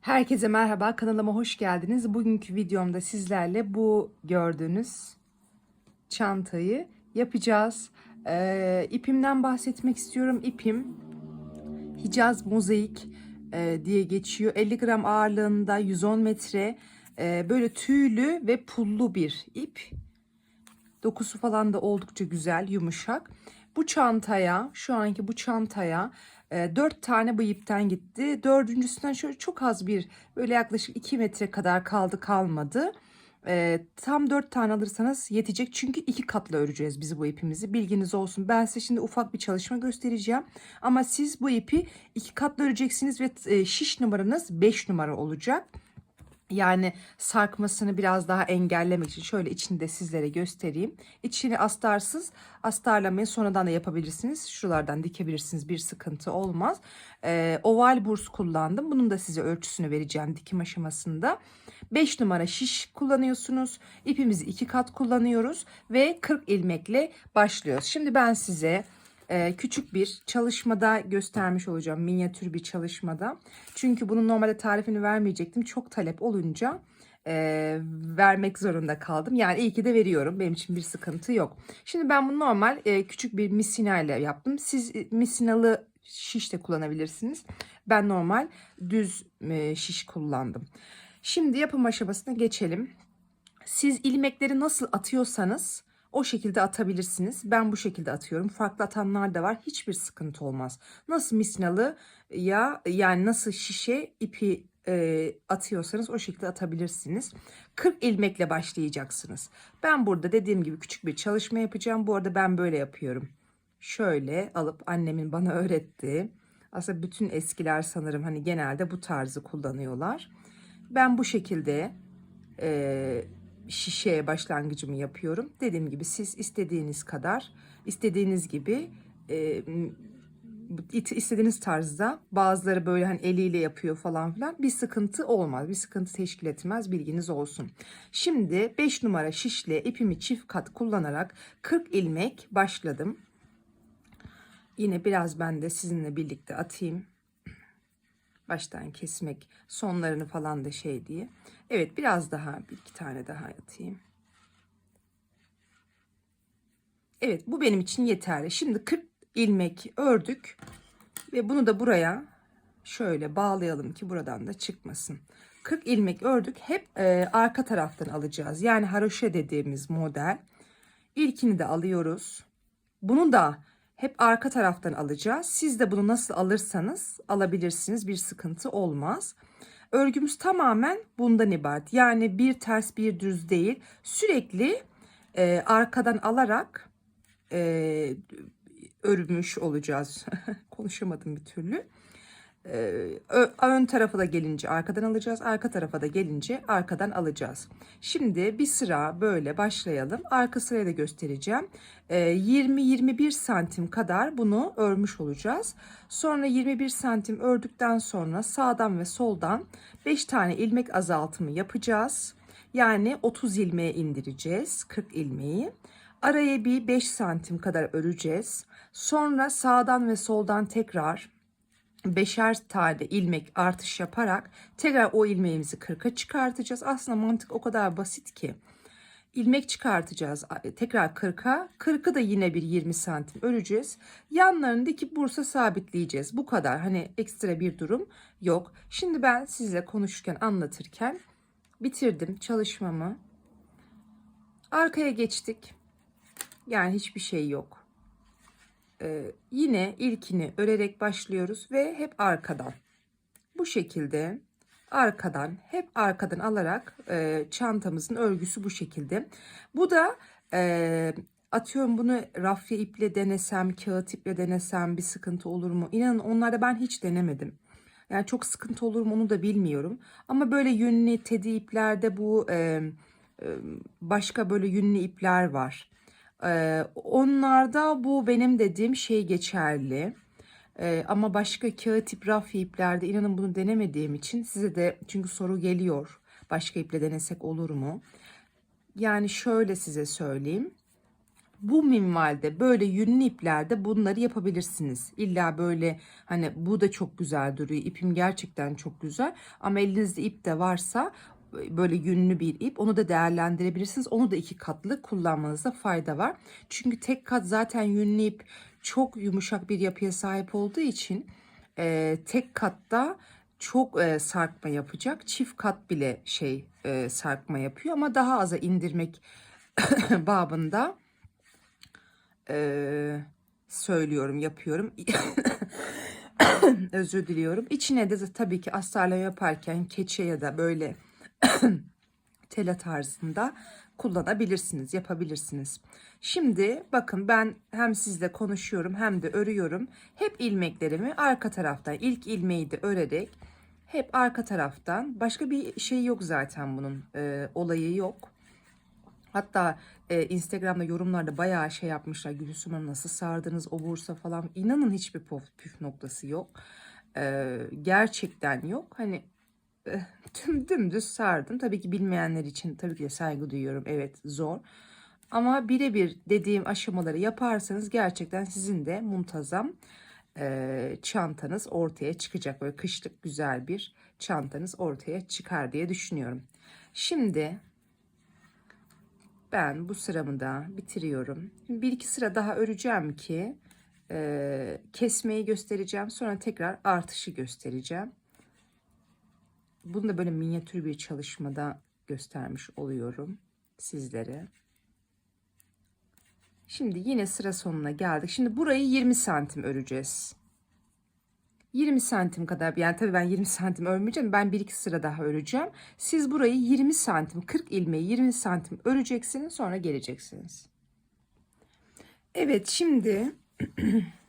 Herkese merhaba, kanalıma hoş geldiniz. Bugünkü videomda sizlerle bu gördüğünüz çantayı yapacağız. Ee, ipimden bahsetmek istiyorum. İpim Hicaz Mozaik e, diye geçiyor. 50 gram ağırlığında 110 metre e, böyle tüylü ve pullu bir ip. Dokusu falan da oldukça güzel, yumuşak. Bu çantaya, şu anki bu çantaya 4 tane bu ipten gitti. Dördüncüsünden şöyle çok az bir, böyle yaklaşık 2 metre kadar kaldı kalmadı. E, tam 4 tane alırsanız yetecek. Çünkü iki katla öreceğiz biz bu ipimizi. Bilginiz olsun. Ben size şimdi ufak bir çalışma göstereceğim. Ama siz bu ipi iki katla öreceksiniz ve e, şiş numaranız 5 numara olacak. Yani sarkmasını biraz daha engellemek için şöyle içini de sizlere göstereyim. İçini astarsız astarlamayı sonradan da yapabilirsiniz. Şuralardan dikebilirsiniz bir sıkıntı olmaz. Ee, oval burs kullandım. Bunun da size ölçüsünü vereceğim dikim aşamasında. 5 numara şiş kullanıyorsunuz. İpimizi iki kat kullanıyoruz ve 40 ilmekle başlıyoruz. Şimdi ben size e, küçük bir çalışmada göstermiş olacağım. Minyatür bir çalışmada. Çünkü bunun normalde tarifini vermeyecektim. Çok talep olunca e, vermek zorunda kaldım. Yani iyi ki de veriyorum. Benim için bir sıkıntı yok. Şimdi ben bunu normal e, küçük bir misina yaptım. Siz e, misinalı şiş de kullanabilirsiniz. Ben normal düz e, şiş kullandım. Şimdi yapım aşamasına geçelim. Siz ilmekleri nasıl atıyorsanız o şekilde atabilirsiniz. Ben bu şekilde atıyorum. Farklı atanlar da var. Hiçbir sıkıntı olmaz. Nasıl misinalı ya yani nasıl şişe ipi e, atıyorsanız o şekilde atabilirsiniz. 40 ilmekle başlayacaksınız. Ben burada dediğim gibi küçük bir çalışma yapacağım. Bu arada ben böyle yapıyorum. Şöyle alıp annemin bana öğrettiği. Aslında bütün eskiler sanırım hani genelde bu tarzı kullanıyorlar. Ben bu şekilde e, şişeye başlangıcımı yapıyorum. Dediğim gibi siz istediğiniz kadar, istediğiniz gibi e, istediğiniz tarzda bazıları böyle hani eliyle yapıyor falan filan bir sıkıntı olmaz. Bir sıkıntı teşkil etmez bilginiz olsun. Şimdi 5 numara şişle ipimi çift kat kullanarak 40 ilmek başladım. Yine biraz ben de sizinle birlikte atayım baştan kesmek sonlarını falan da şey diye. Evet biraz daha bir iki tane daha atayım. Evet bu benim için yeterli. Şimdi 40 ilmek ördük ve bunu da buraya şöyle bağlayalım ki buradan da çıkmasın. 40 ilmek ördük. Hep e, arka taraftan alacağız. Yani haroşa dediğimiz model. İlkini de alıyoruz. Bunu da hep arka taraftan alacağız. Siz de bunu nasıl alırsanız alabilirsiniz. Bir sıkıntı olmaz. Örgümüz tamamen bundan ibaret. Yani bir ters bir düz değil. Sürekli e, arkadan alarak e, örmüş olacağız. Konuşamadım bir türlü. Ee, ön tarafa da gelince arkadan alacağız. Arka tarafa da gelince arkadan alacağız. Şimdi bir sıra böyle başlayalım. Arka sırayı da göstereceğim. 20-21 ee, santim kadar bunu örmüş olacağız. Sonra 21 santim ördükten sonra sağdan ve soldan 5 tane ilmek azaltımı yapacağız. Yani 30 ilmeğe indireceğiz 40 ilmeği. Araya bir 5 santim kadar öreceğiz. Sonra sağdan ve soldan tekrar beşer tane ilmek artış yaparak tekrar o ilmeğimizi 40'a çıkartacağız. Aslında mantık o kadar basit ki. ilmek çıkartacağız tekrar 40'a 40'ı da yine bir 20 santim öreceğiz. Yanlarını dikip bursa sabitleyeceğiz. Bu kadar. Hani ekstra bir durum yok. Şimdi ben sizle konuşurken anlatırken bitirdim çalışmamı. Arkaya geçtik. Yani hiçbir şey yok e, yine ilkini örerek başlıyoruz ve hep arkadan. Bu şekilde arkadan hep arkadan alarak e, çantamızın örgüsü bu şekilde. Bu da e, atıyorum bunu rafya iple denesem, kağıt iple denesem bir sıkıntı olur mu? İnanın onlarda ben hiç denemedim. Yani çok sıkıntı olur mu onu da bilmiyorum. Ama böyle yünlü tedi iplerde bu e, e, başka böyle yünlü ipler var. Onlarda bu benim dediğim şey geçerli. Ama başka kağıt ip, raf iplerde inanın bunu denemediğim için size de çünkü soru geliyor. Başka iple denesek olur mu? Yani şöyle size söyleyeyim. Bu minvalde böyle yünlü iplerde bunları yapabilirsiniz. İlla böyle hani bu da çok güzel duruyor. İpim gerçekten çok güzel. Ama elinizde ip de varsa böyle yünlü bir ip onu da değerlendirebilirsiniz. Onu da iki katlı kullanmanızda fayda var. Çünkü tek kat zaten yünlü ip çok yumuşak bir yapıya sahip olduğu için e, tek katta çok e, sarkma yapacak. Çift kat bile şey e, sarkma yapıyor ama daha aza indirmek babında e, söylüyorum, yapıyorum. Özür diliyorum. İçine de tabii ki astarla yaparken keçe ya da böyle tela tarzında kullanabilirsiniz, yapabilirsiniz. Şimdi bakın ben hem sizle konuşuyorum hem de örüyorum. Hep ilmeklerimi arka taraftan ilk ilmeği de örerek hep arka taraftan başka bir şey yok zaten bunun e, olayı yok. Hatta e, Instagram'da yorumlarda bayağı şey yapmışlar. Gülsüm Hanım nasıl sardınız o bursa falan. İnanın hiçbir püf, püf noktası yok. E, gerçekten yok. Hani tüm dümdüz sardım. Tabii ki bilmeyenler için tabii ki de saygı duyuyorum. Evet zor. Ama birebir dediğim aşamaları yaparsanız gerçekten sizin de muntazam e, çantanız ortaya çıkacak. Böyle kışlık güzel bir çantanız ortaya çıkar diye düşünüyorum. Şimdi ben bu sıramı da bitiriyorum. Bir iki sıra daha öreceğim ki e, kesmeyi göstereceğim. Sonra tekrar artışı göstereceğim. Bunu da böyle minyatür bir çalışmada göstermiş oluyorum sizlere. Şimdi yine sıra sonuna geldik. Şimdi burayı 20 santim öreceğiz. 20 santim kadar yani tabii ben 20 santim örmeyeceğim. Ben bir iki sıra daha öreceğim. Siz burayı 20 santim 40 ilmeği 20 santim öreceksiniz sonra geleceksiniz. Evet şimdi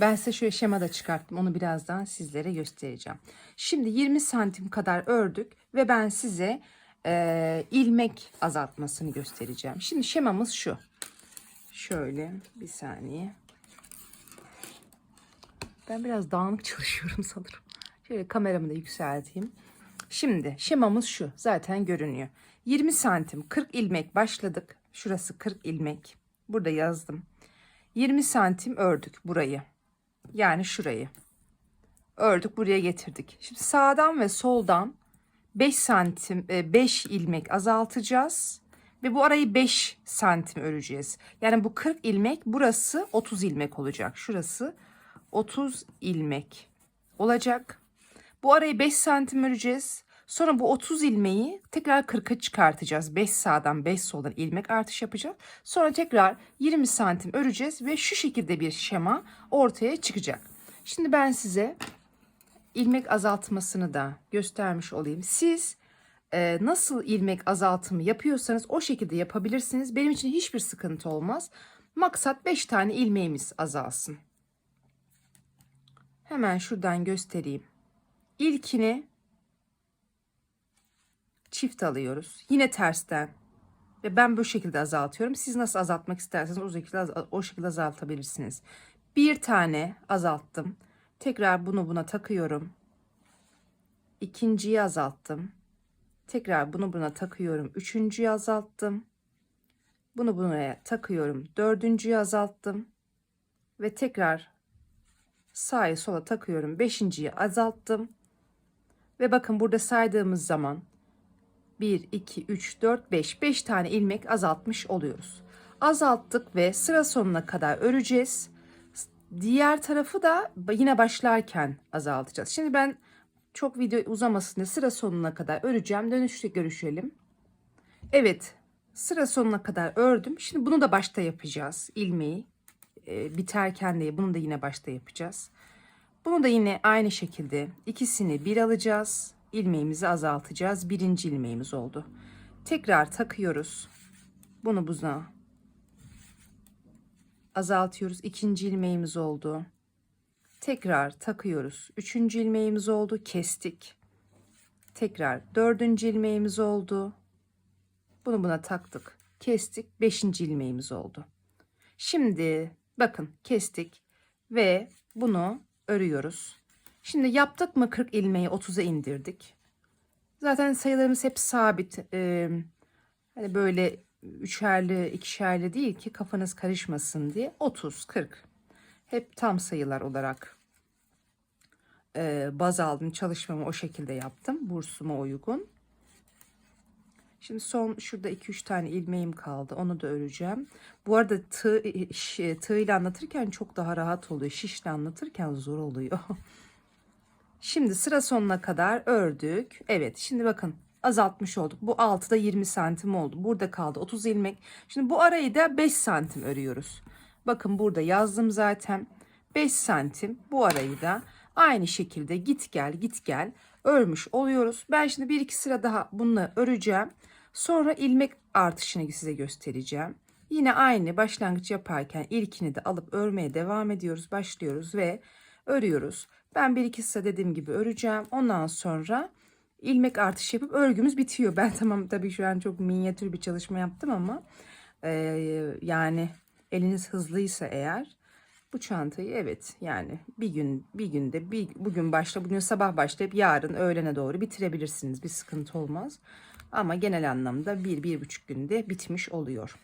ben size şöyle şema da çıkarttım. Onu birazdan sizlere göstereceğim. Şimdi 20 santim kadar ördük ve ben size e, ilmek azaltmasını göstereceğim. Şimdi şemamız şu. Şöyle bir saniye. Ben biraz dağınık çalışıyorum sanırım. Şöyle kameramı da yükselteyim. Şimdi şemamız şu. Zaten görünüyor. 20 santim 40 ilmek başladık. Şurası 40 ilmek. Burada yazdım. 20 santim ördük burayı. Yani şurayı. Ördük buraya getirdik. Şimdi sağdan ve soldan 5 santim 5 ilmek azaltacağız. Ve bu arayı 5 santim öreceğiz. Yani bu 40 ilmek burası 30 ilmek olacak. Şurası 30 ilmek olacak. Bu arayı 5 santim öreceğiz. Sonra bu 30 ilmeği tekrar 40'a çıkartacağız. 5 sağdan 5 soldan ilmek artış yapacağız. Sonra tekrar 20 santim öreceğiz ve şu şekilde bir şema ortaya çıkacak. Şimdi ben size ilmek azaltmasını da göstermiş olayım. Siz e, nasıl ilmek azaltımı yapıyorsanız o şekilde yapabilirsiniz. Benim için hiçbir sıkıntı olmaz. Maksat 5 tane ilmeğimiz azalsın. Hemen şuradan göstereyim. İlkini çift alıyoruz. Yine tersten. Ve ben bu şekilde azaltıyorum. Siz nasıl azaltmak isterseniz o şekilde, o şekilde azaltabilirsiniz. Bir tane azalttım. Tekrar bunu buna takıyorum. İkinciyi azalttım. Tekrar bunu buna takıyorum. Üçüncüyü azalttım. Bunu buraya takıyorum. Dördüncüyü azalttım. Ve tekrar sağa sola takıyorum. Beşinciyi azalttım. Ve bakın burada saydığımız zaman 1, 2, 3, 4, 5. 5 tane ilmek azaltmış oluyoruz. Azalttık ve sıra sonuna kadar öreceğiz. Diğer tarafı da yine başlarken azaltacağız. Şimdi ben çok video uzamasın diye sıra sonuna kadar öreceğim. Dönüşte görüşelim. Evet sıra sonuna kadar ördüm. Şimdi bunu da başta yapacağız. ilmeği e, biterken de bunu da yine başta yapacağız. Bunu da yine aynı şekilde ikisini bir alacağız. İlmeğimizi azaltacağız. Birinci ilmeğimiz oldu. Tekrar takıyoruz. Bunu buna azaltıyoruz. İkinci ilmeğimiz oldu. Tekrar takıyoruz. Üçüncü ilmeğimiz oldu. Kestik. Tekrar dördüncü ilmeğimiz oldu. Bunu buna taktık. Kestik. Beşinci ilmeğimiz oldu. Şimdi bakın kestik ve bunu örüyoruz. Şimdi yaptık mı 40 ilmeği 30'a indirdik. Zaten sayılarımız hep sabit. Ee, hani böyle üçerli, ikişerli değil ki kafanız karışmasın diye 30, 40. Hep tam sayılar olarak e, baz aldım. Çalışmamı o şekilde yaptım. Bursuma uygun. Şimdi son şurada 2-3 tane ilmeğim kaldı. Onu da öreceğim. Bu arada tığ, ş- tığ ile anlatırken çok daha rahat oluyor. Şişle anlatırken zor oluyor. Şimdi sıra sonuna kadar ördük. Evet şimdi bakın azaltmış olduk. Bu 6'da 20 santim oldu. Burada kaldı 30 ilmek. Şimdi bu arayı da 5 santim örüyoruz. Bakın burada yazdım zaten. 5 santim bu arayı da aynı şekilde git gel git gel örmüş oluyoruz. Ben şimdi bir iki sıra daha bununla öreceğim. Sonra ilmek artışını size göstereceğim. Yine aynı başlangıç yaparken ilkini de alıp örmeye devam ediyoruz. Başlıyoruz ve örüyoruz. Ben bir iki sıra dediğim gibi öreceğim. Ondan sonra ilmek artışı yapıp örgümüz bitiyor. Ben tamam tabii şu an çok minyatür bir çalışma yaptım ama e, yani eliniz hızlıysa eğer bu çantayı evet yani bir gün bir günde bir bugün başla bugün sabah başlayıp yarın öğlene doğru bitirebilirsiniz bir sıkıntı olmaz ama genel anlamda bir bir buçuk günde bitmiş oluyor.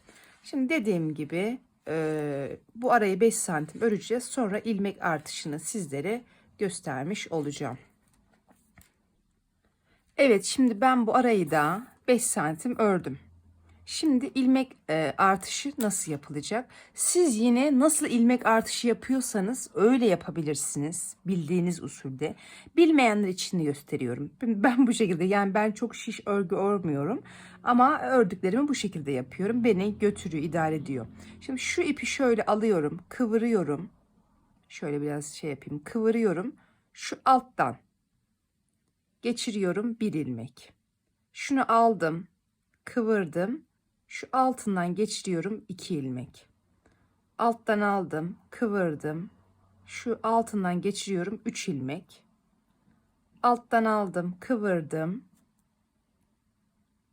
Şimdi dediğim gibi e, bu arayı 5 santim öreceğiz sonra ilmek artışını sizlere göstermiş olacağım. Evet şimdi ben bu arayı da 5 santim ördüm. Şimdi ilmek e, artışı nasıl yapılacak? Siz yine nasıl ilmek artışı yapıyorsanız öyle yapabilirsiniz bildiğiniz usulde. Bilmeyenler için de gösteriyorum. Ben bu şekilde yani ben çok şiş örgü örmüyorum ama ördüklerimi bu şekilde yapıyorum. Beni götürüyor, idare ediyor. Şimdi şu ipi şöyle alıyorum, kıvırıyorum. Şöyle biraz şey yapayım, kıvırıyorum. Şu alttan geçiriyorum bir ilmek. Şunu aldım, kıvırdım. Şu altından geçiriyorum 2 ilmek. Alttan aldım, kıvırdım. Şu altından geçiriyorum 3 ilmek. Alttan aldım, kıvırdım.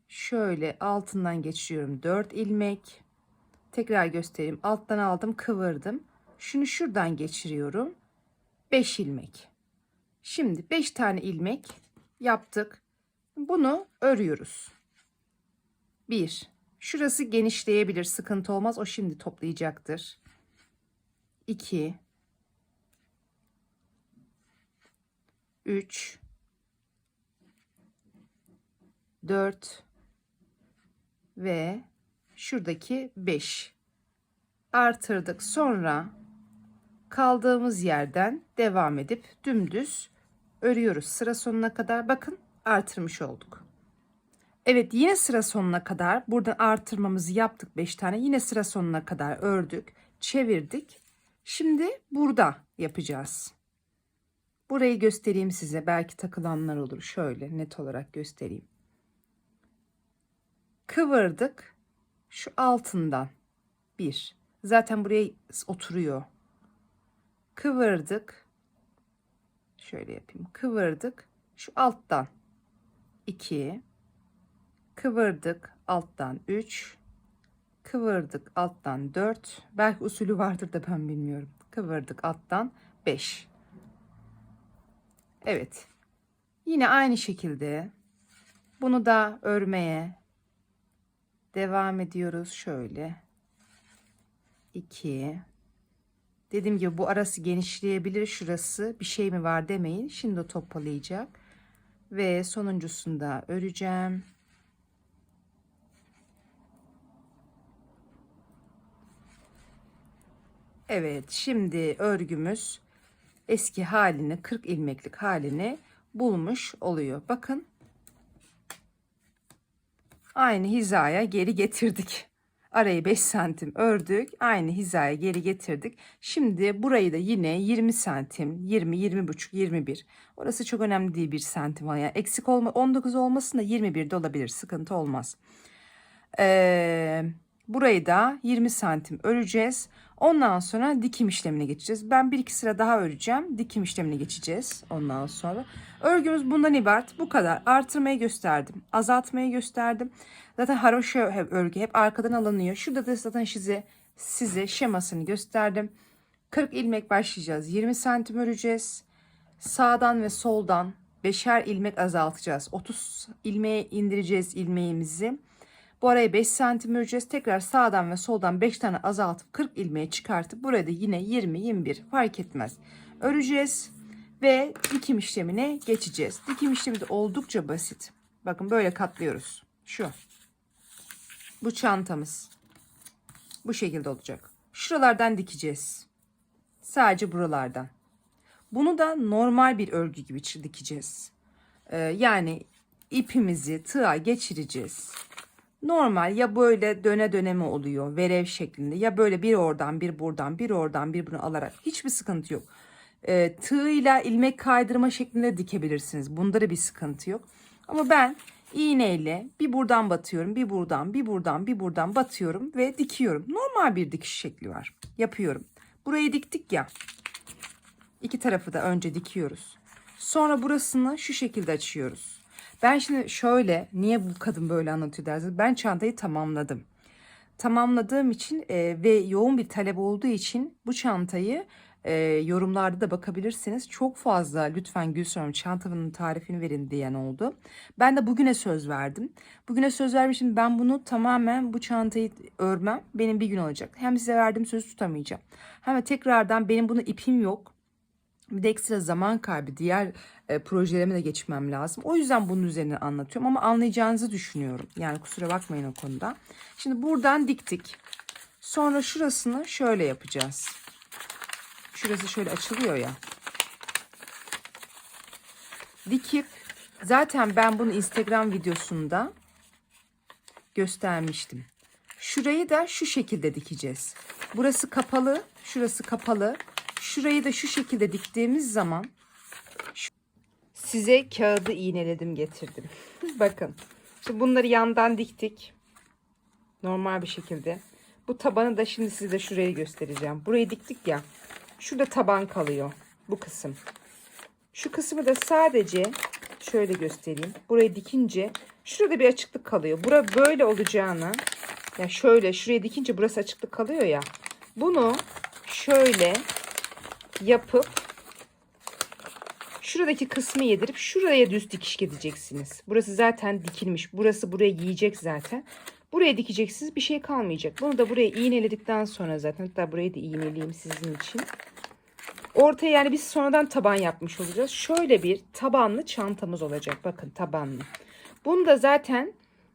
Şöyle altından geçiriyorum 4 ilmek. Tekrar göstereyim. Alttan aldım, kıvırdım. Şunu şuradan geçiriyorum. 5 ilmek. Şimdi 5 tane ilmek yaptık. Bunu örüyoruz. 1 Şurası genişleyebilir, sıkıntı olmaz. O şimdi toplayacaktır. 2 3 4 ve şuradaki 5 artırdık. Sonra kaldığımız yerden devam edip dümdüz örüyoruz. Sıra sonuna kadar bakın artırmış olduk. Evet yine sıra sonuna kadar buradan artırmamızı yaptık 5 tane. Yine sıra sonuna kadar ördük. Çevirdik. Şimdi burada yapacağız. Burayı göstereyim size. Belki takılanlar olur. Şöyle net olarak göstereyim. Kıvırdık. Şu altından bir. Zaten buraya oturuyor. Kıvırdık. Şöyle yapayım. Kıvırdık. Şu alttan 2 kıvırdık alttan 3 kıvırdık alttan 4 belki usulü vardır da ben bilmiyorum kıvırdık alttan 5 Evet yine aynı şekilde bunu da örmeye devam ediyoruz şöyle 2 dediğim gibi bu arası genişleyebilir şurası bir şey mi var demeyin şimdi o toparlayacak ve sonuncusunda öreceğim Evet şimdi örgümüz eski halini 40 ilmeklik halini bulmuş oluyor. Bakın aynı hizaya geri getirdik. Arayı 5 santim ördük. Aynı hizaya geri getirdik. Şimdi burayı da yine 20 santim, 20, 20 buçuk, 21. Orası çok önemli değil bir santim. Yani eksik olma, 19 olmasın da 21 de olabilir. Sıkıntı olmaz. Ee, burayı da 20 santim öreceğiz. Ondan sonra dikim işlemine geçeceğiz. Ben bir iki sıra daha öreceğim. Dikim işlemine geçeceğiz ondan sonra. Örgümüz bundan ibaret. Bu kadar. Artırmayı gösterdim. Azaltmayı gösterdim. Zaten haroşa örgü hep arkadan alınıyor. Şurada da zaten size, size şemasını gösterdim. 40 ilmek başlayacağız. 20 santim öreceğiz. Sağdan ve soldan beşer ilmek azaltacağız. 30 ilmeğe indireceğiz ilmeğimizi. Bu araya 5 santim öreceğiz. Tekrar sağdan ve soldan 5 tane azaltıp 40 ilmeğe çıkartıp burada yine 20-21 fark etmez. Öreceğiz ve dikim işlemine geçeceğiz. Dikim işlemi de oldukça basit. Bakın böyle katlıyoruz. Şu. Bu çantamız. Bu şekilde olacak. Şuralardan dikeceğiz. Sadece buralardan. Bunu da normal bir örgü gibi dikeceğiz. Ee, yani ipimizi tığa geçireceğiz. Normal ya böyle döne döne mi oluyor verev şeklinde ya böyle bir oradan bir buradan bir oradan bir bunu alarak hiçbir sıkıntı yok. Ee, tığıyla ilmek kaydırma şeklinde dikebilirsiniz. Bunda da bir sıkıntı yok. Ama ben iğneyle bir buradan batıyorum, bir buradan, bir buradan, bir buradan batıyorum ve dikiyorum. Normal bir dikiş şekli var. Yapıyorum. Burayı diktik ya. İki tarafı da önce dikiyoruz. Sonra burasını şu şekilde açıyoruz. Ben şimdi şöyle niye bu kadın böyle anlatıyor dersiniz. Ben çantayı tamamladım. Tamamladığım için e, ve yoğun bir talep olduğu için bu çantayı e, yorumlarda da bakabilirsiniz. Çok fazla lütfen Gülsüm çantanın tarifini verin diyen oldu. Ben de bugüne söz verdim. Bugüne söz vermişim ben bunu tamamen bu çantayı örmem. Benim bir gün olacak. Hem size verdiğim sözü tutamayacağım. Hem de tekrardan benim bunu ipim yok. Bir de ekstra zaman kaybı diğer e, projelerime de geçmem lazım. O yüzden bunun üzerine anlatıyorum ama anlayacağınızı düşünüyorum. Yani kusura bakmayın o konuda. Şimdi buradan diktik. Sonra şurasını şöyle yapacağız. Şurası şöyle açılıyor ya. Dikip zaten ben bunu Instagram videosunda göstermiştim. Şurayı da şu şekilde dikeceğiz. Burası kapalı, şurası kapalı. Şurayı da şu şekilde diktiğimiz zaman size kağıdı iğneledim getirdim. Bakın. Şimdi bunları yandan diktik. Normal bir şekilde. Bu tabanı da şimdi size şuraya göstereceğim. Burayı diktik ya. Şurada taban kalıyor. Bu kısım. Şu kısmı da sadece şöyle göstereyim. Burayı dikince şurada bir açıklık kalıyor. Bura böyle olacağını ya şöyle şuraya dikince burası açıklık kalıyor ya. Bunu şöyle yapıp şuradaki kısmı yedirip şuraya düz dikiş gideceksiniz. Burası zaten dikilmiş. Burası buraya yiyecek zaten. Buraya dikeceksiniz bir şey kalmayacak. Bunu da buraya iğneledikten sonra zaten hatta burayı da iğneleyeyim sizin için. Ortaya yani biz sonradan taban yapmış olacağız. Şöyle bir tabanlı çantamız olacak. Bakın tabanlı. Bunu da zaten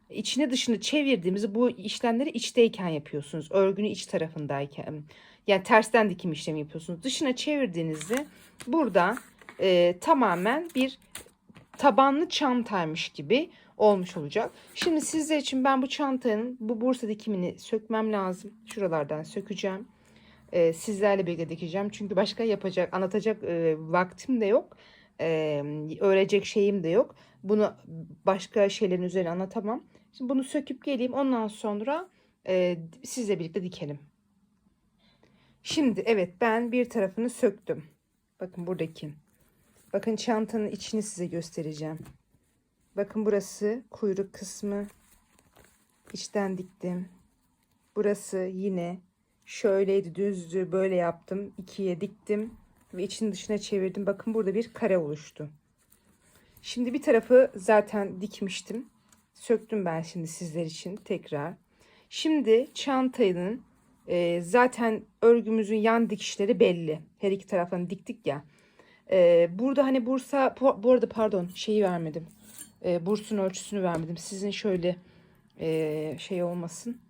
içine dışını çevirdiğimiz bu işlemleri içteyken yapıyorsunuz. Örgünün iç tarafındayken. Yani tersten dikim işlemi yapıyorsunuz. Dışına çevirdiğinizde burada e, tamamen bir tabanlı çantaymış gibi olmuş olacak. Şimdi sizler için ben bu çantanın bu bursa dikimini sökmem lazım. Şuralardan sökeceğim. Ee, sizlerle birlikte dikeceğim. Çünkü başka yapacak, anlatacak e, vaktim de yok. Ee, öğrenecek şeyim de yok. Bunu başka şeylerin üzerine anlatamam. Şimdi bunu söküp geleyim. Ondan sonra e, sizle birlikte dikelim. Şimdi evet ben bir tarafını söktüm. Bakın buradaki. Bakın çantanın içini size göstereceğim. Bakın burası kuyruk kısmı. İçten diktim. Burası yine şöyleydi düzdü böyle yaptım. ikiye diktim ve için dışına çevirdim. Bakın burada bir kare oluştu. Şimdi bir tarafı zaten dikmiştim. Söktüm ben şimdi sizler için tekrar. Şimdi çantanın e, zaten örgümüzün yan dikişleri belli. Her iki tarafını diktik ya. E, burada hani Bursa bu, arada pardon şeyi vermedim. E, bursun ölçüsünü vermedim. Sizin şöyle e, şey olmasın.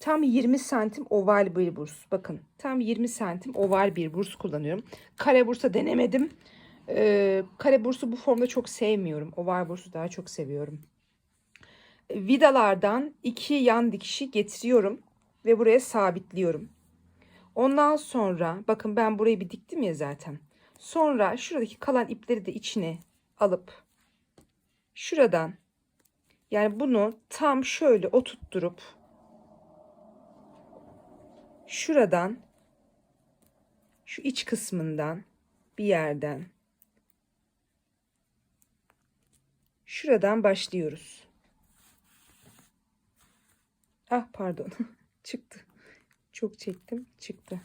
Tam 20 santim oval bir burs. Bakın tam 20 santim oval bir burs kullanıyorum. Kare bursa denemedim. Ee, kare bursu bu formda çok sevmiyorum. Oval bursu daha çok seviyorum. Vidalardan iki yan dikişi getiriyorum ve buraya sabitliyorum. Ondan sonra bakın ben burayı bir diktim ya zaten. Sonra şuradaki kalan ipleri de içine alıp şuradan yani bunu tam şöyle oturtturup şuradan şu iç kısmından bir yerden şuradan başlıyoruz. Ah pardon çıktı. Çok çektim çıktı.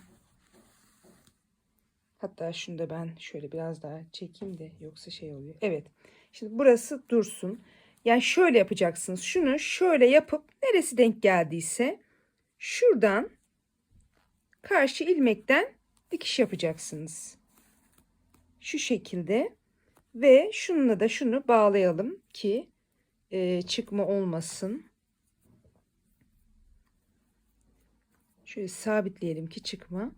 Hatta şunu da ben şöyle biraz daha çekeyim de yoksa şey oluyor. Evet. Şimdi burası dursun. Yani şöyle yapacaksınız. Şunu şöyle yapıp neresi denk geldiyse şuradan karşı ilmekten dikiş yapacaksınız. Şu şekilde ve şununla da şunu bağlayalım ki e, çıkma olmasın. Şöyle sabitleyelim ki çıkma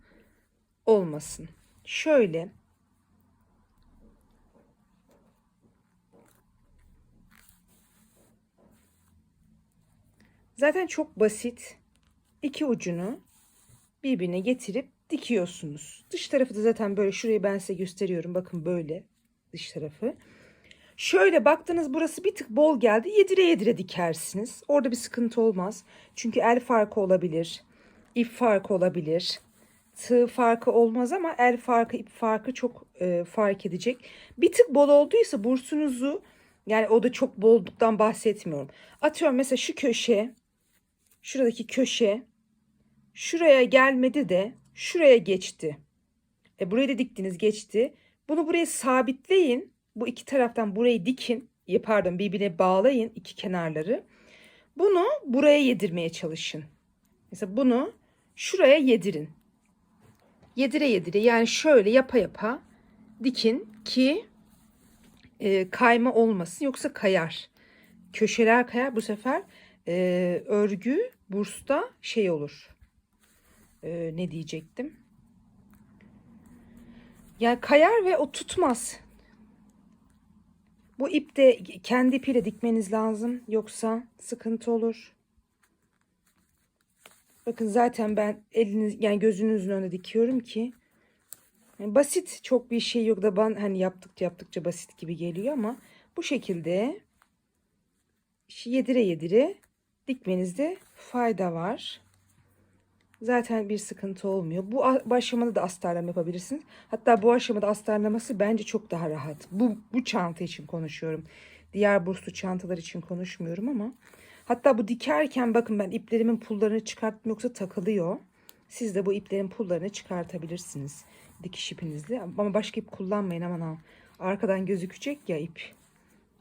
olmasın. Şöyle Zaten çok basit. İki ucunu birbirine getirip dikiyorsunuz. Dış tarafı da zaten böyle şurayı ben size gösteriyorum. Bakın böyle dış tarafı. Şöyle baktınız burası bir tık bol geldi. Yedire yedire dikersiniz. Orada bir sıkıntı olmaz. Çünkü el farkı olabilir. ip farkı olabilir. Tığ farkı olmaz ama el farkı, ip farkı çok e, fark edecek. Bir tık bol olduysa bursunuzu yani o da çok bolluktan bahsetmiyorum. Atıyorum mesela şu köşe, şuradaki köşe şuraya gelmedi de şuraya geçti. E burayı da diktiniz geçti. Bunu buraya sabitleyin. Bu iki taraftan burayı dikin. Pardon birbirine bağlayın iki kenarları. Bunu buraya yedirmeye çalışın. Mesela bunu şuraya yedirin. Yedire yedire yani şöyle yapa yapa dikin ki e, kayma olmasın yoksa kayar. Köşeler kayar bu sefer e, örgü bursta şey olur. E, ne diyecektim? Yani kayar ve o tutmaz. Bu ip de kendi ipiyle dikmeniz lazım. Yoksa sıkıntı olur. Bakın zaten ben eliniz yani gözünüzün önünde dikiyorum ki yani basit çok bir şey yok da ben hani yaptıkça yaptıkça basit gibi geliyor ama bu şekilde yedire yedire dikmenizde fayda var. Zaten bir sıkıntı olmuyor. Bu, bu aşamada da astarlama yapabilirsiniz. Hatta bu aşamada astarlaması bence çok daha rahat. Bu, bu çanta için konuşuyorum. Diğer burslu çantalar için konuşmuyorum ama. Hatta bu dikerken bakın ben iplerimin pullarını çıkarttım yoksa takılıyor. Siz de bu iplerin pullarını çıkartabilirsiniz. Dikiş ipinizle. Ama başka ip kullanmayın aman ha. Arkadan gözükecek ya ip.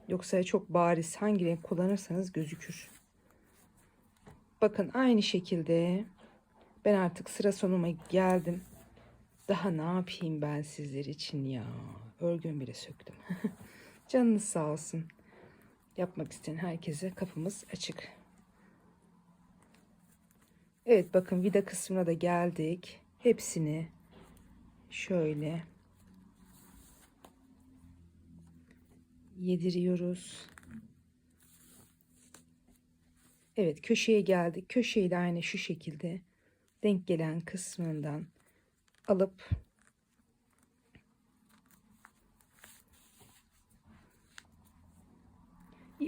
Yoksa çok bariz hangi renk kullanırsanız gözükür. Bakın aynı şekilde ben artık sıra sonuma geldim. Daha ne yapayım ben sizler için ya. Örgün bile söktüm. Canınız sağ olsun. Yapmak isteyen herkese kapımız açık. Evet bakın vida kısmına da geldik. Hepsini şöyle yediriyoruz. Evet köşeye geldik. Köşeyi de aynı şu şekilde denk gelen kısmından alıp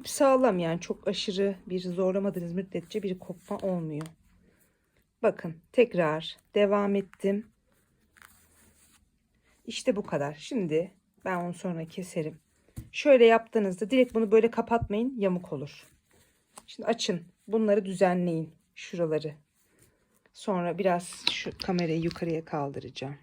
ip sağlam yani çok aşırı bir zorlamadığınız müddetçe bir kopma olmuyor. Bakın tekrar devam ettim. İşte bu kadar. Şimdi ben onu sonra keserim. Şöyle yaptığınızda direkt bunu böyle kapatmayın yamuk olur. Şimdi açın. Bunları düzenleyin. Şuraları. Sonra biraz şu kamerayı yukarıya kaldıracağım.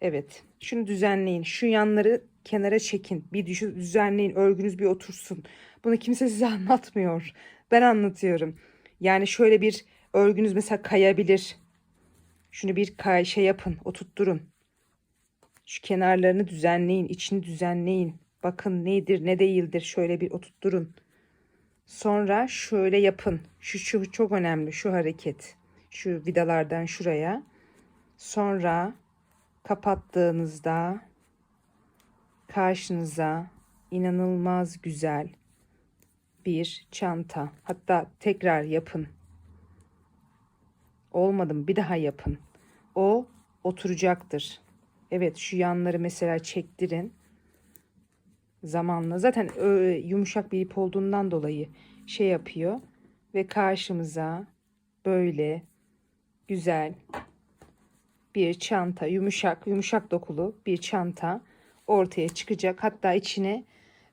Evet. Şunu düzenleyin. Şu yanları kenara çekin. Bir düzenleyin. Örgünüz bir otursun. Bunu kimse size anlatmıyor. Ben anlatıyorum. Yani şöyle bir örgünüz mesela kayabilir. Şunu bir kay şey yapın. Oturtturun. Şu kenarlarını düzenleyin. içini düzenleyin. Bakın nedir ne değildir. Şöyle bir oturtturun. Sonra şöyle yapın. Şu, şu çok önemli şu hareket. Şu vidalardan şuraya. Sonra kapattığınızda karşınıza inanılmaz güzel bir çanta. Hatta tekrar yapın. Olmadı Bir daha yapın. O oturacaktır. Evet şu yanları mesela çektirin zamanla. Zaten yumuşak bir ip olduğundan dolayı şey yapıyor. Ve karşımıza böyle güzel bir çanta, yumuşak, yumuşak dokulu bir çanta ortaya çıkacak. Hatta içine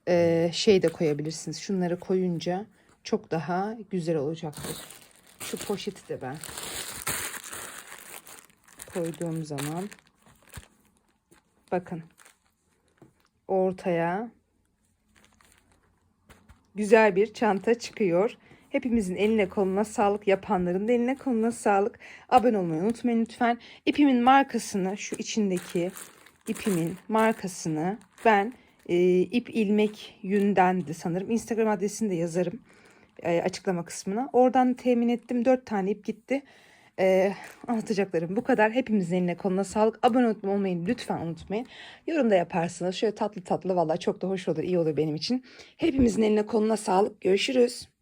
e, şey de koyabilirsiniz. Şunları koyunca çok daha güzel olacaktır. Şu poşeti de ben koyduğum zaman bakın ortaya güzel bir çanta çıkıyor. Hepimizin eline koluna sağlık, yapanların da eline koluna sağlık. Abone olmayı unutmayın lütfen. İpimin markasını, şu içindeki ipimin markasını ben e, ip ilmek yündendi sanırım. Instagram adresini de yazarım e, açıklama kısmına. Oradan temin ettim. 4 tane ip gitti. E, anlatacaklarım bu kadar. Hepimizin eline koluna sağlık. Abone olmayı lütfen unutmayın. Yorum da yaparsınız. Şöyle tatlı tatlı valla çok da hoş olur, iyi olur benim için. Hepimizin eline koluna sağlık. Görüşürüz.